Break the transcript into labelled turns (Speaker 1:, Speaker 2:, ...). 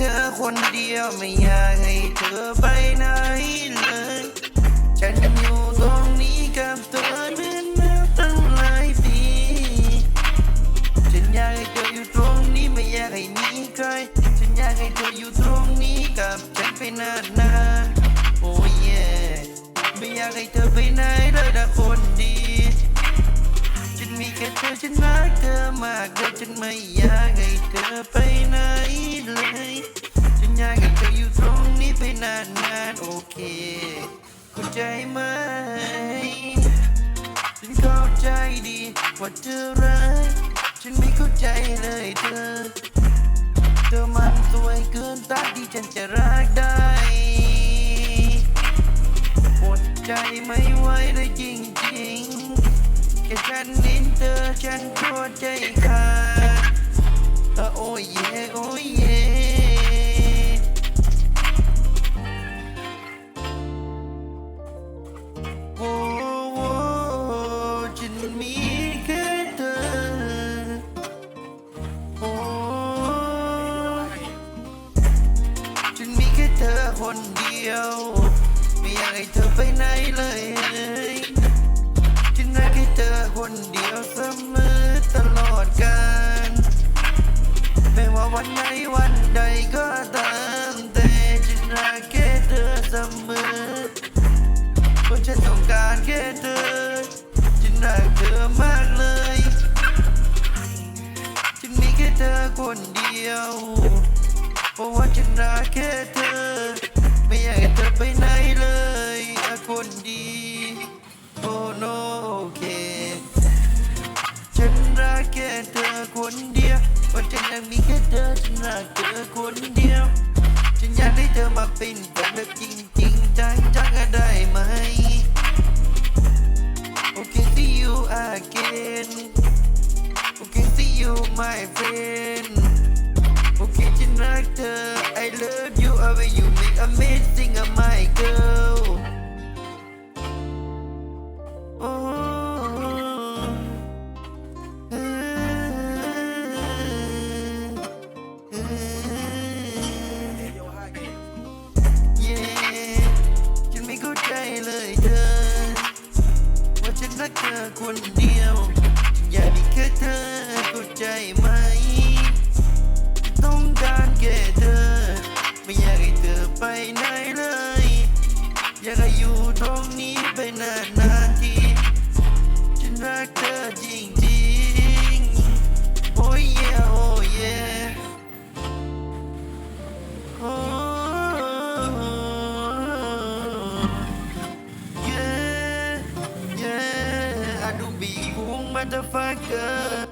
Speaker 1: เธอคนเดียวไม่อยากให้เธอไปไหนเลย ฉันอยู่ตรงนี้กับเธอเนื่อนมาตั้งหลายปีฉันอยากให้เธออยู่ตรงนี้ไม่อยากให้มีใคร ฉันอยากให้เธออยู่ตรงนี้กับฉันไปนานๆโอ้ยไม่อยากให้เธอไปไหนเลยนะคนดี มีแค่เธอฉันรักเธอมากเลยฉันไม่อยากให้เธอไปไหนเลยฉันอยากให้เธออยู่ตรงนี้ไปนานๆโอเคเข้าใจไหมฉันเข้าใจดีว่าเธอร้ายฉันไม่เข้าใจเลยเธอ เธอมันสวยเกินตาที่ฉันจะรักได้ อฉันปวดใจขาดโอ้ยเย่โอ้ยเย่โอ้โอ้ฉันมีแค่เธอโอ้ฉันมีแค่เธอคนเดียว ไม่อยากให้เธอไปไหนเลย วันไหนวันใดก็ตามแต่ฉันรักแค่เธอเสมอเพราะฉันต้องการแค่เธอฉันรักเธอมากเลยฉันมีแค่เธอคนเดียว เพราะว่าฉันรักแค่เธอ ไม่อยากให้เธอไปไหนเลยอะคนดีโากเธอคนเดียว ฉันอยากให้เธอมาเป็นแฟนแบบจริงจริงจังจังๆได้ไหม Okay see you again Okay see you my friend Okay ฉันรักเธอ I love you I will you คนเดียว อยากมีแค่เธอเข้าใจไหม ต้องการแค่เธอ ไม่อยากให้เธอไปไหนเลย อยากให้อยู่ตรงนี้ไปนานๆทีฉัน motherfucker.